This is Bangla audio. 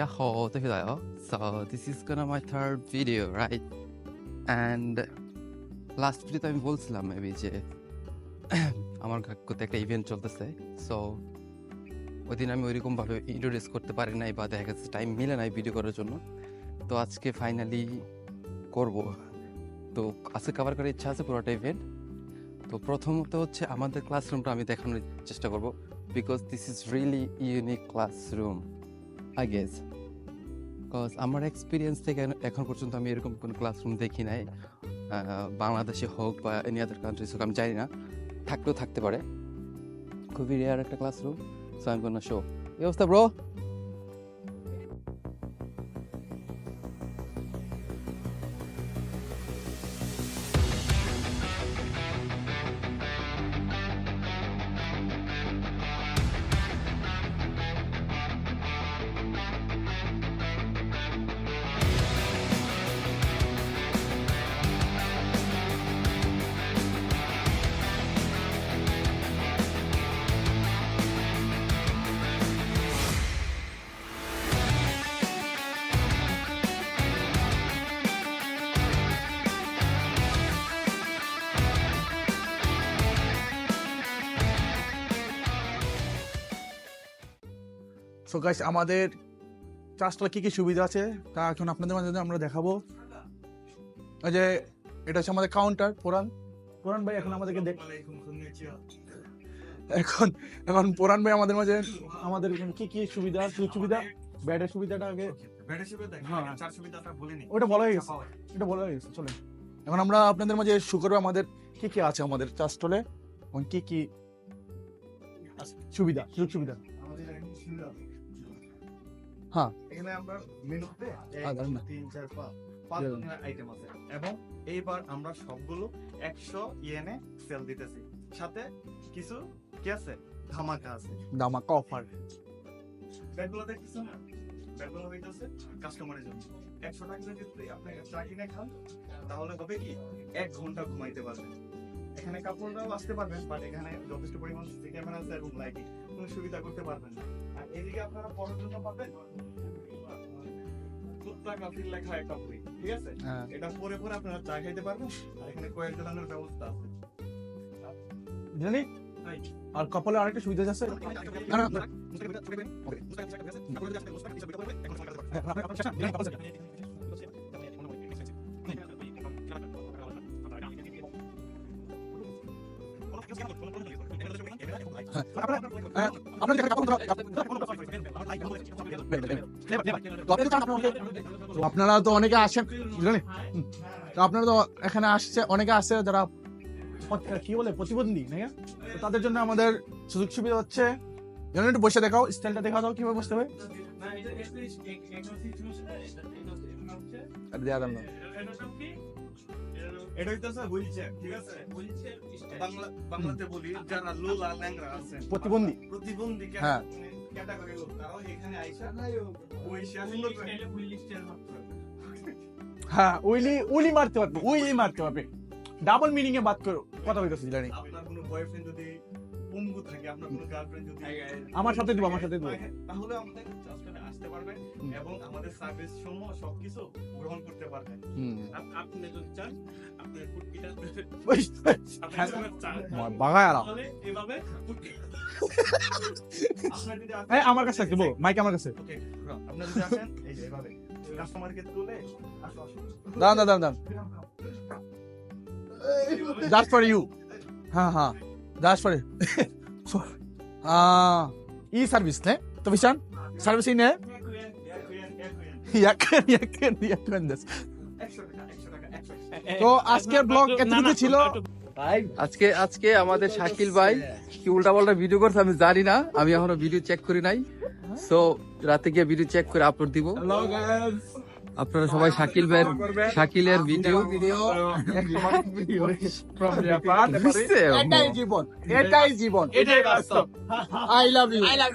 Yahoo, Tehidayo. So this is gonna my third video, right? And last video আমি বলছিলাম মেবি যে আমার কোথাও একটা ইভেন্ট চলতেছে। সো ওই দিন আমি ওইরকম ভাবে ইন্ট্রোডিউস করতে পারি নাই বা দেখা যাচ্ছে টাইম মিলে নাই ভিডিও করার জন্য। তো আজকে ফাইনালি করব। তো আজকে কভার করার ইচ্ছা আছে পুরোটা ইভেন্ট তো প্রথমত হচ্ছে আমাদের ক্লাসরুমটা আমি দেখানোর চেষ্টা করব। Because this is really unique classroom I guess because আমার এক্সপিরিয়েন্স থেকে এখন পর্যন্ত আমি এরকম কোনো ক্লাসরুম দেখি নাই। বাংলাদেশে হোক বা এনি আদার কান্ট্রিজ হোক, আমি জানি না। থাকলেও থাকতে পারে। খুবই রেয়ার একটা ক্লাসরুম সো আমি কোনো শো এই অবস্থা ব্রো সো গাইস আমাদের ট্রাস্টটা কী কী সুবিধা আছে? তা এখন আপনাদের মাঝে আমরা দেখাবো। ওই যে এটা হচ্ছে আমাদের কাউন্টার পুরান। পুরান ভাই এখন আমাদেরকে দেখ এখন এখন পুরান ভাই আমাদের মাঝে আমাদের কি কি সুবিধা সুযোগ সুবিধা? ব্যাডের সুবিধাটা আগে হ্যাঁ। ওটা বলা হয়ে গেছে। এটা বলা হয়ে গেছে চলে এখন আমরা আপনাদের মাঝে শু করব আমাদের কি কি আছে আমাদের ট্রাস্ট হলে এবং কি কি সুবিধা সুযোগ সুবিধা। হ্যাঁ। এখানে আমরা মেনুতে এক, হ্যাঁ, ধরেন না। তিন চার পাঁচ পাঁচ ধরনের আইটেম আছে। এবং এইবার আমরা সবগুলো একশো ইয়েনে সেল দিতেছি। সাথে কিছু কি আছে? ধামাকা আছে। দামাকা অফার ব্যাগগুলো দেখতেছেন না? ব্যাগগুলো হইতেছে কাস্টমারের জন্য। একশো টাকা যদি আপনি চা কিনে খান তাহলে হবে কি? এক ঘণ্টা ঘুমাইতে পারবেন। এখানে কাপড়টাও আসতে পারবেন বাট এখানে যথেষ্ট পরিমাণ সিসি ক্যামেরা আছে এবং লাইটিং কোনো সুবিধা করতে পারবেন না। আর এদিকে আপনারা পড়ার জন্য পাবেন কুত্তা কাফির লেখা একটা বই ঠিক আছে? হ্যাঁ। এটা পরে পরে আপনারা চা খাইতে পারবেন আর এখানে কয়েক জনের ব্যবস্থা আছে। জানি আর কপালে আরেকটা সুবিধা আছে? না, না, আপনার তো অনেকে আসেন তো আপনারা তো এখানে আসছে অনেকে আসছে যারা কি বলে প্রতিবন্ধী নাকি তাদের জন্য আমাদের সুযোগ সুবিধা হচ্ছে একটু বসে দেখাও স্টাইলটা দেখা দাও কীভাবে বসতে হবে দেওয়া দাম না এটা হইতেছে হুইল ঠিক আছে? বাংলা বাংলাতে বলি যারা লোলা ল্যাংরা আছেন প্রতিবন্ধী। প্রতিবন্ধী হ্যাঁ। ক্যাটাগরি লোক তারাও এখানে আইসা বইসা সুন্দর করে হ্যাঁ উইলি উইলি মারতে পারবে উইলি মারতে পারবে। ডাবল মিনিং এ বাদ করো কথা বলতেছি জানি। আপনার কোনো বয়ফ্রেন্ড যদি পঙ্গু থাকে আপনার কোনো গার্লফ্রেন্ড যদি আমার সাথে দিব আমার সাথে দিব। তাহলে আমাদের ট্রাস্টে আসতে পারবেন। এবং আমাদের সার্ভিস সমূহ সবকিছু গ্রহণ করতে পারবেন। আপনি যদি চান আপনার কুটকিটা ওই, আপনার চান। বাগায় আলাম তাহলে এভাবে আমার কাছে থাকতে বলো মাইক আমার কাছে। ওকে আপনার যদি আসেন এই যে এভাবে। কাস্টমারকে তুলে আসো আসো। দাঁড়ান দাঁড়ান দাঁড়ান। That's for you. हाँ हाँ তো আজকে ব্লগ এতটুকু ছিল। আজকে আজকে আমাদের শাকিল ভাই কি উল্টা পাল্টা ভিডিও করছে আমি জানি না। আমি এখনও ভিডিও চেক করি নাই। সো রাতে গিয়ে ভিডিও চেক করে আপলোড দিব। আপনারা সবাই শাকিল ভাইয়ের শাকিলের ভিডিও? এটাই জীবন। এটাই জীবন। এটাই বাস্তব। I love you I love